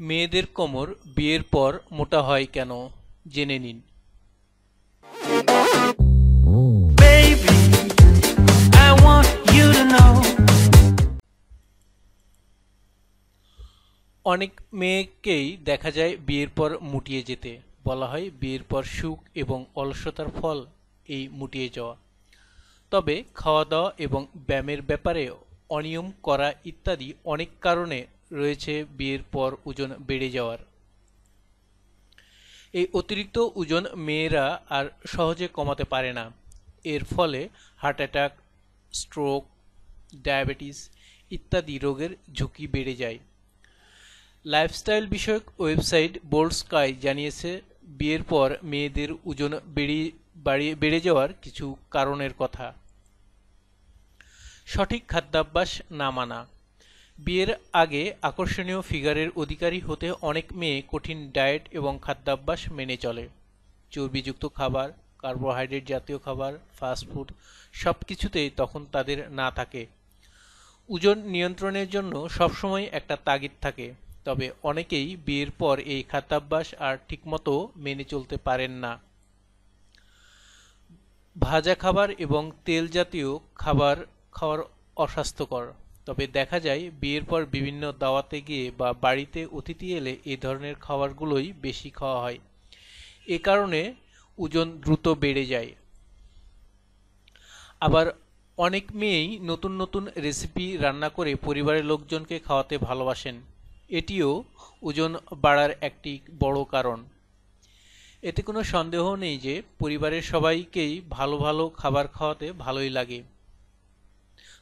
মেয়েদের কোমর বিয়ের পর মোটা হয় কেন? জেনে নিন. অনেক মেয়েকেই দেখা যায় বিয়ের পর মুটিয়ে যেতে। বলা হয় বিয়ের পর সুখ এবং অলসতার ফল এই মুটিয়ে যাওয়া। তবে খাওয়া দাওয়া এবং ব্যায়ামের ব্যাপারে অনিয়ম করা ইত্যাদি অনেক কারণে রয়েছে বিয়ের পর ওজন বেড়ে যাওয়ার। এই অতিরিক্ত ওজন মেয়েরা আর সহজে কমাতে পারে না। এর ফলে হার্ট অ্যাটাক, স্ট্রোক, ডায়াবেটিস ইত্যাদি রোগের ঝুঁকি বেড়ে যায়। লাইফস্টাইল বিষয়ক ওয়েবসাইট বোল্ড স্কাই জানিয়েছে, বিয়ের পর মেয়েদের ওজন বেড়ে, বাড়িয়ে, বেড়ে যাওয়ার কিছু কারণের কথা। সঠিক খাদ্যাভ্যাস না মানা। বিয়ের আগে আকর্ষণীয় ফিগারের অধিকারী হতে অনেক মেয়ে কঠিন ডায়েট এবং খাদ্যাভ্যাস মেনে চলে। চর্বিযুক্ত খাবার, কার্বোহাইড্রেট জাতীয় খাবার ফাস্টফুড সব কিছুতেই তখন তাদের না থাকে। ওজন নিয়ন্ত্রণের জন্য সবসময় একটা তাগিদ থাকে, তবে অনেকেই বিয়ের পর এই খাদ্যাভ্যাস আর ঠিকমতো মেনে চলতে পারেন না। ভাজা খাবার এবং তেল জাতীয় খাবার খাওয়ার অস্বাস্থ্যকর। তবে দেখা যায়, বিয়ের পর বিভিন্ন দাওয়াতে গিয়ে বা বাড়িতে অতিথি এলে এ ধরনের খাবারগুলোই বেশি খাওয়া হয়। এ কারণে ওজন দ্রুত বেড়ে যায়। আবার অনেক মেয়েই নতুন নতুন রেসিপি রান্না করে পরিবারের লোকজনকে খাওয়াতে ভালোবাসেন। এটিও ওজন বাড়ার একটি বড় কারণ। এতে কোনো সন্দেহ নেই যে পরিবারের সবাইকেই ভালো ভালো খাবার খাওয়াতে ভালোই লাগে।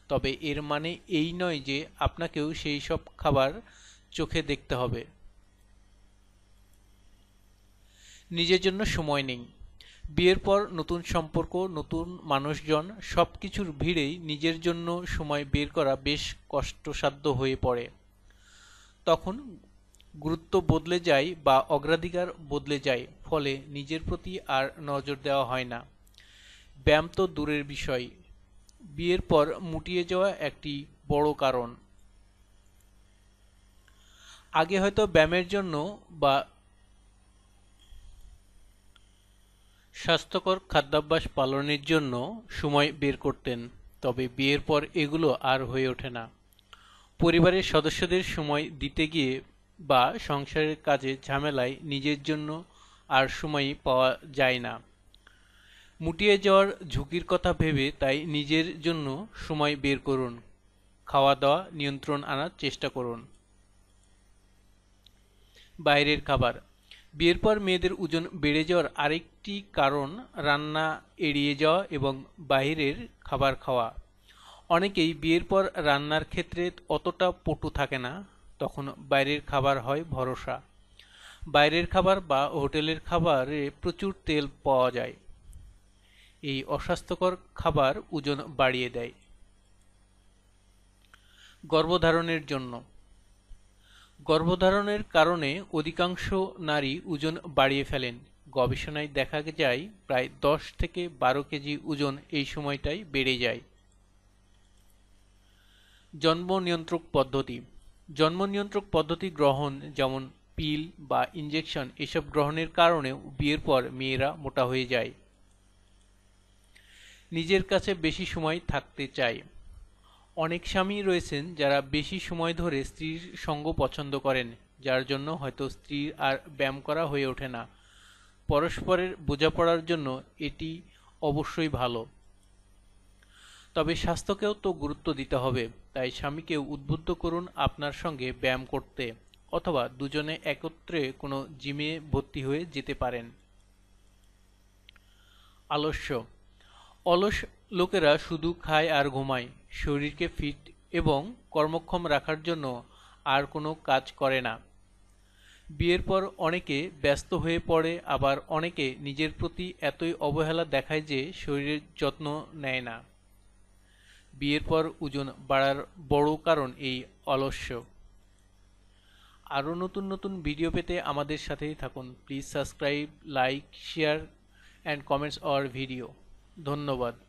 তবে এর মানে এই নয় যে আপনাকেও সেই সব খাবার চোখে দেখতে হবে। নিজের জন্য সময় নেই। বিয়ের পর নতুন সম্পর্ক, নতুন মানুষজন সব কিছুর ভিড়েই নিজের জন্য সময় বের করা বেশ কষ্টসাধ্য হয়ে পড়ে। তখন গুরুত্ব বদলে যায় বা অগ্রাধিকার বদলে যায়, ফলে নিজের প্রতি আর নজর দেওয়া হয় না। ব্যায়াম তো দূরের বিষয়। বিয়ের পর মুটিয়ে যাওয়া একটি বড় কারণ। আগে হয়তো ব্যায়ামের জন্য বা স্বাস্থ্যকর খাদ্যাভ্যাস পালনের জন্য সময় বের করতেন, তবে বিয়ের পর এগুলো আর হয়ে ওঠে না। পরিবারের সদস্যদের সময় দিতে গিয়ে বা সংসারের কাজে ঝামেলায় নিজের জন্য আর সময় পাওয়া যায় না। মুটিয়ে যাওয়ার ঝুঁকির কথা ভেবে তাই নিজের জন্য সময় বের করুন। খাওয়া দাওয়া নিয়ন্ত্রণ আনার চেষ্টা করুন। বাইরের খাবার। বিয়ের পর মেয়েদের ওজন বেড়ে যাওয়ার আরেকটি কারণ রান্না এড়িয়ে যাওয়া এবং বাইরের খাবার খাওয়া। অনেকেই বিয়ের পর রান্নার ক্ষেত্রে অতটা পটু থাকে না, তখন বাইরের খাবার হয় ভরসা। বাইরের খাবার বা হোটেলের খাবারে প্রচুর তেল পাওয়া যায়। এই অস্বাস্থ্যকর খাবার ওজন বাড়িয়ে দেয়। গর্ভধারণের জন্য। গর্ভধারণের কারণে অধিকাংশ নারী ওজন বাড়িয়ে ফেলেন। গবেষণায় দেখা যায়, প্রায় দশ থেকে বারো কেজি ওজন এই সময়টাই বেড়ে যায়। জন্ম নিয়ন্ত্রক পদ্ধতি। জন্ম নিয়ন্ত্রক পদ্ধতি গ্রহণ, যেমন পিল বা ইনজেকশন, এসব গ্রহণের কারণে বিয়ের পর মেয়েরা মোটা হয়ে যায়। নিজের কাছে বেশি সময় থাকতে চায়। অনেক স্বামী রয়েছেন যারা বেশি সময় ধরে স্ত্রীর সঙ্গ পছন্দ করেন, যার জন্য হয়তো স্ত্রীর আর ব্যায়াম করা হয়ে ওঠে না। পরস্পরের বোঝাপড়ার জন্য এটি অবশ্যই ভালো। তবে স্বাস্থ্যকেও তো গুরুত্ব দিতে হবে, তাই স্বামীকেও উদ্বুদ্ধ করুন আপনার সঙ্গে ব্যায়াম করতে, অথবা দুজনে একত্রে কোনো জিমে ভর্তি হয়ে যেতে পারেন। আলস্য অলস লোকেরা শুধু খায় আর ঘুমায়, শরীরকে ফিট এবং কর্মক্ষম রাখার জন্য আর কোনো কাজ করে না। বিয়ের পর অনেকে ব্যস্ত হয়ে পড়ে, আবার অনেকে নিজের প্রতি এতই অবহেলা দেখায় যে শরীরের যত্ন নেয় না। বিয়ের পর ওজন বাড়ার বড় কারণ এই অলস্য। আরও নতুন নতুন ভিডিও পেতে আমাদের সাথেই থাকুন। Please subscribe, like, share, and comments our video. ধন্যবাদ।